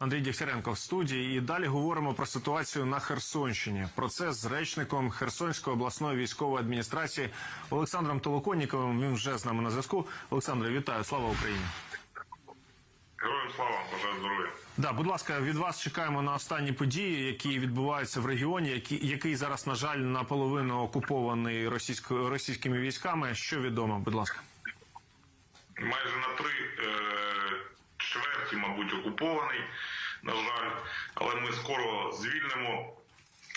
Андрій Дігтяренко в студії. І далі говоримо про ситуацію на Херсонщині. Процес з речником Херсонської обласної військової адміністрації Олександром Толоконніковим. Він вже з нами на зв'язку. Олександре, вітаю! Слава Україні! Героям слава, бажаю здоров'я. Да, будь ласка, від вас чекаємо на останні події, які відбуваються в регіоні, які, який зараз, на жаль, наполовину окупований російсько, російськими військами. Що відомо, будь ласка. Майже на три е, чверті, мабуть, окупований, на жаль, але ми скоро звільнимо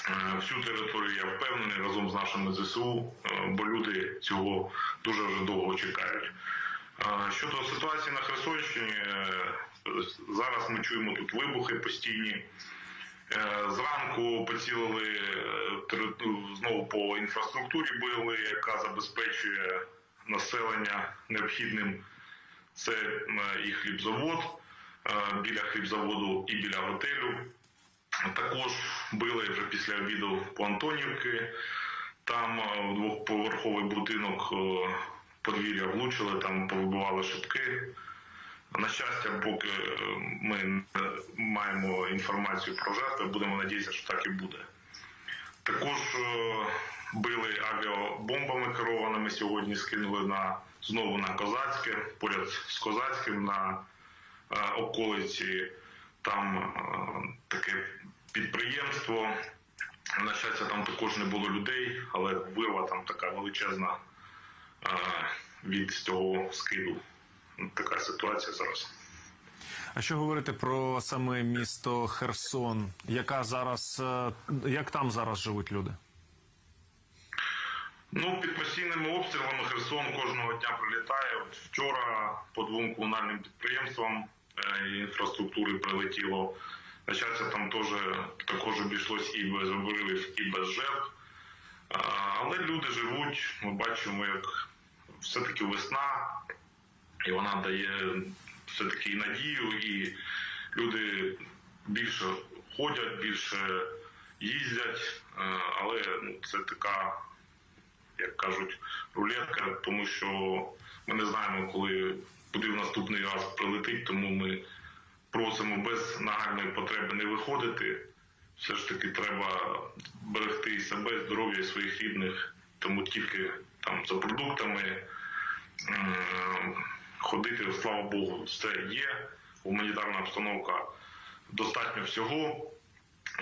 е, всю територію, я впевнений, разом з нашими ЗСУ, е, бо люди цього дуже вже довго чекають. Е, Щодо ситуації на Херсонщині, зараз ми чуємо тут вибухи постійні. Зранку поцілили ну, знову по інфраструктурі били, яка забезпечує населення необхідним. Це і хлібзавод біля хлібзаводу і біля готелю. Також били вже після обіду по Антонівки. Там е, двохповерховий будинок е, подвір'я влучили, там повибивали шибки. На щастя, поки е, ми маємо інформацію про жертви, будемо надіятися, що так і буде. Також е, били авіабомбами керованими сьогодні, скинули на знову на Козацьке, поряд з Козацьким на е, околиці. Там е, таке підприємство. На щастя, там також не було людей, але вирва там така величезна е, від цього скиду. Така ситуація зараз. А що говорити про саме місто Херсон? Яка зараз е, як там зараз живуть люди? Ну, під постійними обстрілами Херсон кожного дня прилітає. От вчора по двом комунальним підприємствам е, інфраструктури прилетіло. На щастя, там теж також обійшлось і без обривів, і без жертв. Але люди живуть. Ми бачимо, як все-таки весна, і вона дає все-таки і надію, і люди більше ходять, більше їздять, але ну, це така як кажуть, рулетка, тому що ми не знаємо, коли куди в наступний раз прилетить, тому ми просимо без нагальної потреби не виходити. Все ж таки треба берегти і себе, здоров'я і своїх рідних, тому тільки там за продуктами ходити, слава Богу, все є. Гуманітарна обстановка достатньо всього.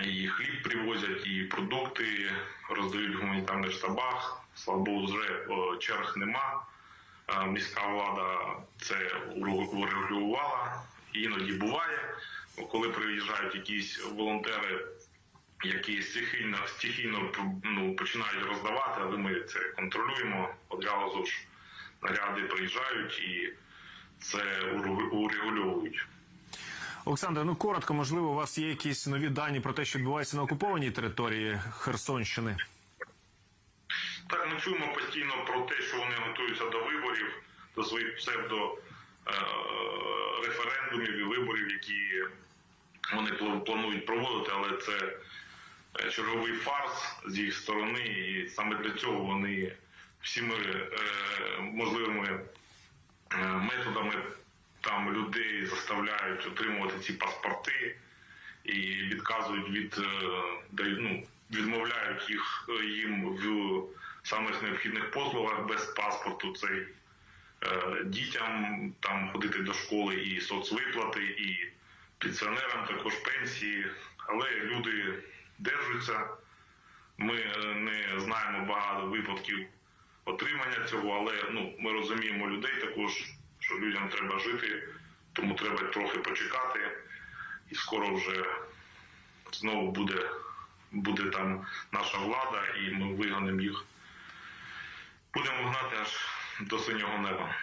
І хліб привозять, і продукти роздають в гуманітарних штабах. Слава Богу, вже черг нема. Е, Міська влада це урегулювала. Іноді буває, коли приїжджають якісь волонтери, які стихійно, стихійно ну, починають роздавати, але ми це контролюємо. Одразу ж наряди приїжджають і це урегульовують. Олександре, ну коротко, можливо, у вас є якісь нові дані про те, що відбувається на окупованій території Херсонщини. Так, ми чуємо постійно про те, що вони готуються до виборів, до своїх псевдо е, референдумів і виборів, які вони планують проводити, але це е, черговий фарс з їх сторони, і саме для цього вони всіми е, можливими методами там людей заставляють отримувати ці паспорти і відказують від ну, відмовляють їх їм в самих необхідних послугах без паспорту. Це е, дітям там ходити до школи і соцвиплати, і пенсіонерам також пенсії. Але люди держаться. Ми е, не знаємо багато випадків отримання цього, але ну ми розуміємо людей також, що людям треба жити, тому треба трохи почекати, і скоро вже знову буде, буде там наша влада, і ми вигонимо їх. Будемо гнати аж до синього неба.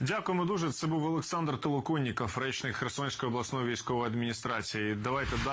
Дякуємо дуже. Це був Олександр Толоконніков, речник Херсонської обласної військової адміністрації. Давайте далі.